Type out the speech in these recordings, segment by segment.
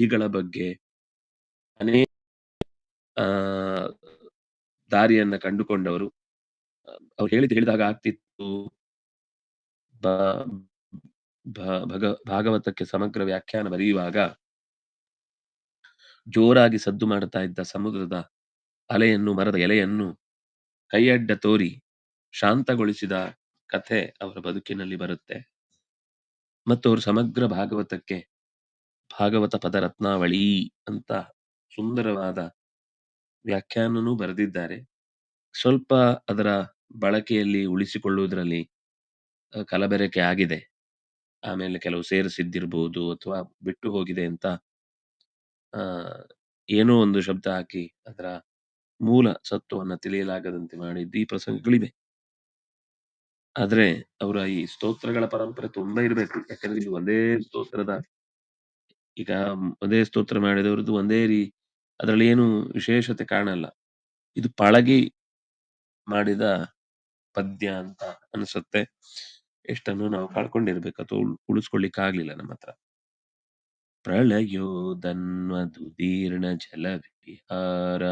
ಸಿದ್ಧಿಗಳ ಬಗ್ಗೆ ಅನೇಕ ದಾರಿಯನ್ನ ಕಂಡುಕೊಂಡವರು. ಅವ್ರು ಹೇಳಿದ ಹೇಳಿದಾಗ ಆಗ್ತಿತ್ತು. ಭಗ, ಭಾಗವತಕ್ಕೆ ಸಮಗ್ರ ವ್ಯಾಖ್ಯಾನ ಬರೆಯುವಾಗ, ಜೋರಾಗಿ ಸದ್ದು ಮಾಡುತ್ತಾ ಇದ್ದ ಸಮುದ್ರದ ಅಲೆಯನ್ನು, ಮರದ ಎಲೆಯನ್ನು ಕೈಯಡ್ಡ ತೋರಿ ಶಾಂತಗೊಳಿಸಿದ ಕಥೆ ಅವರ ಬದುಕಿನಲ್ಲಿ ಬರುತ್ತೆ. ಮತ್ತು ಅವರು ಸಮಗ್ರ ಭಾಗವತಕ್ಕೆ ಭಾಗವತ ಪದರತ್ನಾವಳಿ ಅಂತ ಸುಂದರವಾದ ವ್ಯಾಖ್ಯಾನನೂ ಬರೆದಿದ್ದಾರೆ. ಸ್ವಲ್ಪ ಅದರ ಬಳಕೆಯಲ್ಲಿ ಉಳಿಸಿಕೊಳ್ಳುವುದರಲ್ಲಿ ಕಲಬೆರಕೆ ಆಗಿದೆ. ಆಮೇಲೆ ಕೆಲವು ಸೇರಿಸಿದ್ದಿರ್ಬೋದು ಅಥವಾ ಬಿಟ್ಟು ಹೋಗಿದೆ ಅಂತ ಏನೋ ಒಂದು ಶಬ್ದ ಹಾಕಿ ಅದರ ಮೂಲ ಸತ್ವವನ್ನು ತಿಳಿಯಲಾಗದಂತೆ ಮಾಡಿದ್ದು ಈ ಪ್ರಸಂಗಗಳಿವೆ. ಆದ್ರೆ, ಅವರ ಈ ಸ್ತೋತ್ರಗಳ ಪರಂಪರೆ ತುಂಬಾ ಇರಬೇಕು. ಯಾಕಂದ್ರೆ ಇದು ಒಂದೇ ಸ್ತೋತ್ರದ ಈಗ ಒಂದೇ ಸ್ತೋತ್ರ ಮಾಡಿದವರದ್ದು ಒಂದೇ ರೀ, ಅದರಲ್ಲಿ ಏನು ವಿಶೇಷತೆ ಕಾಣಲ್ಲ. ಇದು ಪಳಗಿ ಮಾಡಿದ ಪದ್ಯ ಅಂತ ಅನಿಸುತ್ತೆ. ಎಷ್ಟನ್ನು ನಾವು ಕಳ್ಕೊಂಡಿರ್ಬೇಕು ಅಥವಾ ಉಳಿಸ್ಕೊಳ್ಳಿಕ್ ಆಗ್ಲಿಲ್ಲ ನಮ್ಮ ಹತ್ರ. ಪ್ರಳಯೋದನ್ವದುದೀರ್ಣ ಜಲ ವಿಹಾರ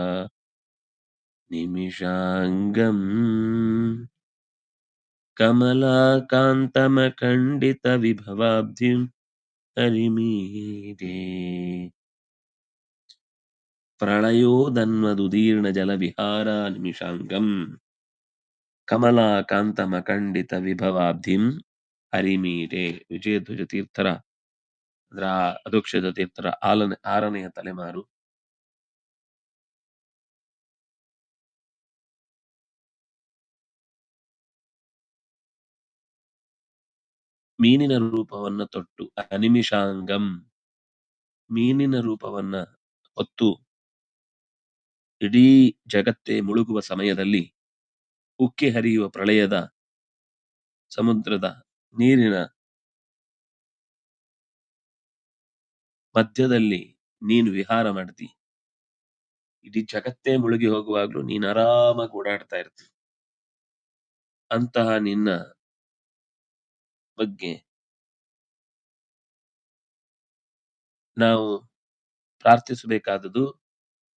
ನಿಮಿಷಾಂಗಂ ಕಮಲಾಕಾಂತಮಖಂಡಿತ ವಿಭವಾಬ್ಧಿಂ ಹರಿಮೀರೆ ಪ್ರಳಯೋದನ್ವದುದೀರ್ಣ ಜಲ ವಿಹಾರ ನಿಮಿಷಾಂಗಂ. ಕಮಲಾಕಾಂತಮಖಂಡಿತ ವಿಭವಾಬ್ಧಿಂ. ಹರಿಮೀರೆ ವಿಜಯಧ್ವಜ ತೀರ್ಥರ ಅದರ ಅಧೋಕ್ಷಜ ತೀರ್ಥರ ಆಲನೆ ಆರನೆಯ ತಲೆಮಾರು. ಮೀನಿನ ರೂಪವನ್ನ ತೊಟ್ಟು, ಅನಿಮಿಷಾಂಗಂ ಮೀನಿನ ರೂಪವನ್ನ ಹೊತ್ತು ಇಡೀ ಜಗತ್ತೇ ಮುಳುಗುವ ಸಮಯದಲ್ಲಿ ಉಕ್ಕಿ ಹರಿಯುವ ಪ್ರಳಯದ ಸಮುದ್ರದ ನೀರಿನ ಮಧ್ಯದಲ್ಲಿ ನೀನು ವಿಹಾರ ಮಾಡ್ತಿ. ಇಡೀ ಜಗತ್ತೇ ಮುಳುಗಿ ಹೋಗುವಾಗ್ಲೂ ನೀನು ಆರಾಮಾಗಿ ಓಡಾಡ್ತಾ ಇರ್ತಿ. ಅಂತಹ ನಿನ್ನ ಬಗ್ಗೆ? ನಾವು ಪ್ರಾರ್ಥಿಸಬೇಕಾದದು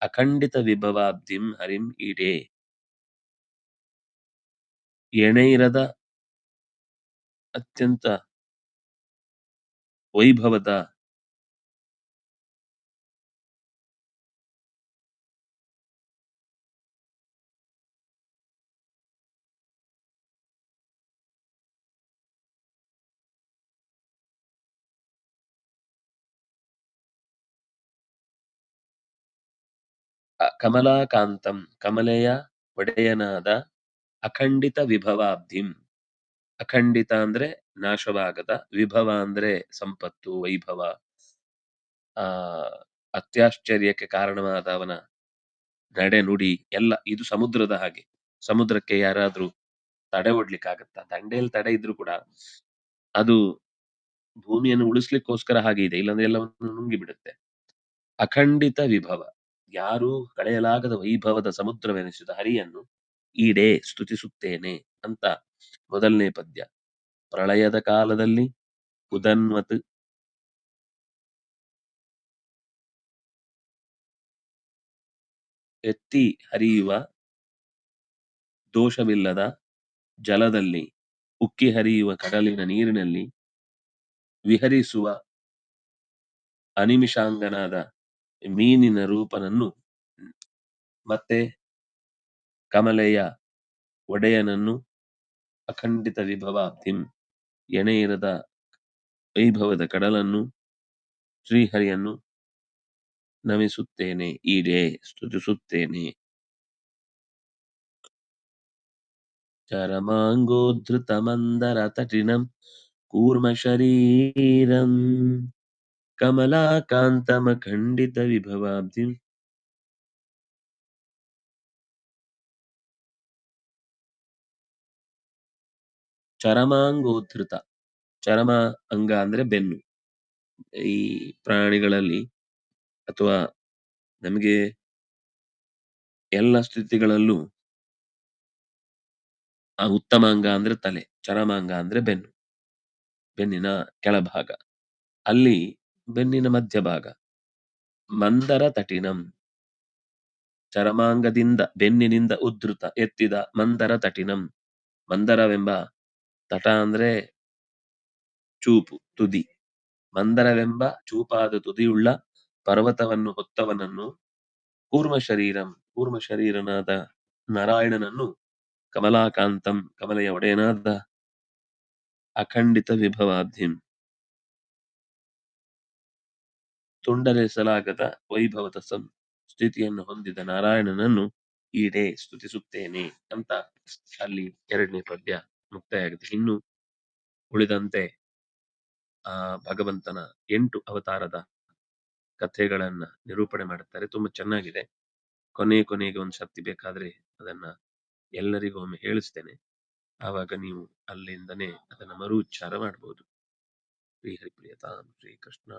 ಅಖಂಡಿತ ವಿಭವಾಬ್ಧಿಂ ಹರಿಂ ಈಡೇ. ಎಣೆಯಿರದ ಅತ್ಯಂತ ವೈಭವದ ಕಮಲಾಕಾಂತಂ ಕಮಲೆಯ ಒಡೆಯನಾದ ಅಖಂಡಿತ ವಿಭವಾಬ್ಧಿಂ. ಅಖಂಡಿತ ಅಂದ್ರೆ ನಾಶವಾಗದ, ವಿಭವ ಅಂದ್ರೆ ಸಂಪತ್ತು, ವೈಭವ. ಆ, ಅತ್ಯಾಶ್ಚರ್ಯಕ್ಕೆ ಕಾರಣವಾದ ಅವನ ನಡೆ ನುಡಿ ಎಲ್ಲ, ಇದು ಸಮುದ್ರದ ಹಾಗೆ. ಸಮುದ್ರಕ್ಕೆ ಯಾರಾದ್ರೂ ತಡೆ ಒಡ್ಲಿಕ್ಕಾಗತ್ತಾ? ದಂಡೆಯಲ್ಲಿ ತಡೆ ಇದ್ರು ಕೂಡ ಅದು ಭೂಮಿಯನ್ನು ಉಳಿಸ್ಲಿಕ್ಕೋಸ್ಕರ ಹಾಗೆ ಇದೆ, ಇಲ್ಲಾಂದ್ರೆ ಎಲ್ಲವನ್ನು ನುಂಗಿ ಬಿಡುತ್ತೆ ಅಖಂಡಿತ ವಿಭವ. ಯಾರೂ ಕಳೆಯಲಾಗದ ವೈಭವದ ಸಮುದ್ರವೆನಿಸಿದ ಹರಿಯನ್ನು ಈಡೇ ಸ್ತುತಿಸುತ್ತೇನೆ ಅಂತ ಮೊದಲನೇ ಪದ್ಯ. ಪ್ರಳಯದ ಕಾಲದಲ್ಲಿ ಉದನ್ವತ್ ಎತ್ತಿ ಹರಿಯುವ ದೋಷವಿಲ್ಲದ ಜಲದಲ್ಲಿ ಉಕ್ಕಿ ಹರಿಯುವ ಕಡಲಿನ ನೀರಿನಲ್ಲಿ ವಿಹರಿಸುವ ಅನಿಮಿಷಾಂಗನಾದ ಮೀನಿನ ರೂಪನನ್ನು ಮತ್ತೆ ಕಮಲೆಯ ಒಡೆಯನನ್ನು ಅಖಂಡಿತ ವಿಭವ, ತಿಂ ಎಣೆಯಿರದ ವೈಭವದ ಕಡಲನ್ನು ಶ್ರೀಹರಿಯನ್ನು ನಮಿಸುತ್ತೇನೆ, ಈಡೇ ಸ್ತುತಿಸುತ್ತೇನೆ. ಚರಮಾಂಗೋದ್ಧೃತ ಮಂದರ ತಟಿನಂ ಕೂರ್ಮ ಶರೀರಂ ಕಮಲಾಕಾಂತಮಖಂಡಿತ ವಿಭವಾಬ್ಧಿ. ಚರಮಾಂಗೋದ್ಧೃತ, ಚರಮ ಅಂಗ ಅಂದ್ರೆ ಬೆನ್ನು. ಈ ಪ್ರಾಣಿಗಳಲ್ಲಿ ಅಥವಾ ನಮಗೆ ಎಲ್ಲ ಸ್ಥಿತಿಗಳಲ್ಲೂ ಆ ಉತ್ತಮಾಂಗ ಅಂದ್ರೆ ತಲೆ ಚರಮಾಂಗ ಅಂದ್ರೆ ಬೆನ್ನು, ಬೆನ್ನಿನ ಕೆಳಭಾಗ. ಅಲ್ಲಿ ಬೆನ್ನಿನ ಮಧ್ಯಭಾಗ. ಮಂದರ ತಟಿನಂ. ಚರಮಾಂಗದಿಂದ ಬೆನ್ನಿನಿಂದ ಉದ್ಧೃತ ಎತ್ತಿದ ಮಂದರ ತಟಿನಂ. ಮಂದರವೆಂಬ ತಟ ಅಂದ್ರೆ ಚೂಪು, ತುದಿ. ಮಂದರವೆಂಬ ಚೂಪಾದ ತುದಿಯುಳ್ಳ ಪರ್ವತವನ್ನು, ಹೊತ್ತವನನ್ನು ಕೂರ್ಮ ಶರೀರಂ, ಕೂರ್ಮ ಶರೀರನಾದ ನಾರಾಯಣನನ್ನು ಕಮಲಾಕಾಂತಂ ಕಮಲೆಯ ಒಡೆಯನಾದ ಅಖಂಡಿತ ವಿಭವಾಬ್ಧಿಂ ತುಂಡರಿಸಲಾಗದ ವೈಭವದ ಸಂ, ಸ್ಥಿತಿಯನ್ನು ಹೊಂದಿದ ನಾರಾಯಣನನ್ನು ಈಡೇ ಸ್ತುತಿಸುತ್ತೇನೆ ಅಂತ ಅಲ್ಲಿ ಎರಡನೇ ಪದ್ಯ ಮುಕ್ತಾಯ ಆಗುತ್ತೆ ಇನ್ನು ಉಳಿದಂತೆ ಆ ಭಗವಂತನ ಎಂಟು ಅವತಾರದ ಕಥೆಗಳನ್ನ ನಿರೂಪಣೆ ಮಾಡುತ್ತಾರೆ. ತುಂಬಾ ಚೆನ್ನಾಗಿದೆ. ಕೊನೆ ಕೊನೆಗೆ ಒಂದು ಶಕ್ತಿ ಬೇಕಾದ್ರೆ ಅದನ್ನ ಎಲ್ಲರಿಗೂ ಒಮ್ಮೆ ಹೇಳಿಸ್ತೇನೆ. ಆವಾಗ ನೀವು ಅಲ್ಲಿಂದನೇ ಅದನ್ನ ಮರು ಉಚ್ಚಾರ ಮಾಡಬಹುದು ಶ್ರೀ ಹರಿಪ್ರಿಯತಾಂ ಶ್ರೀ ಕೃಷ್ಣ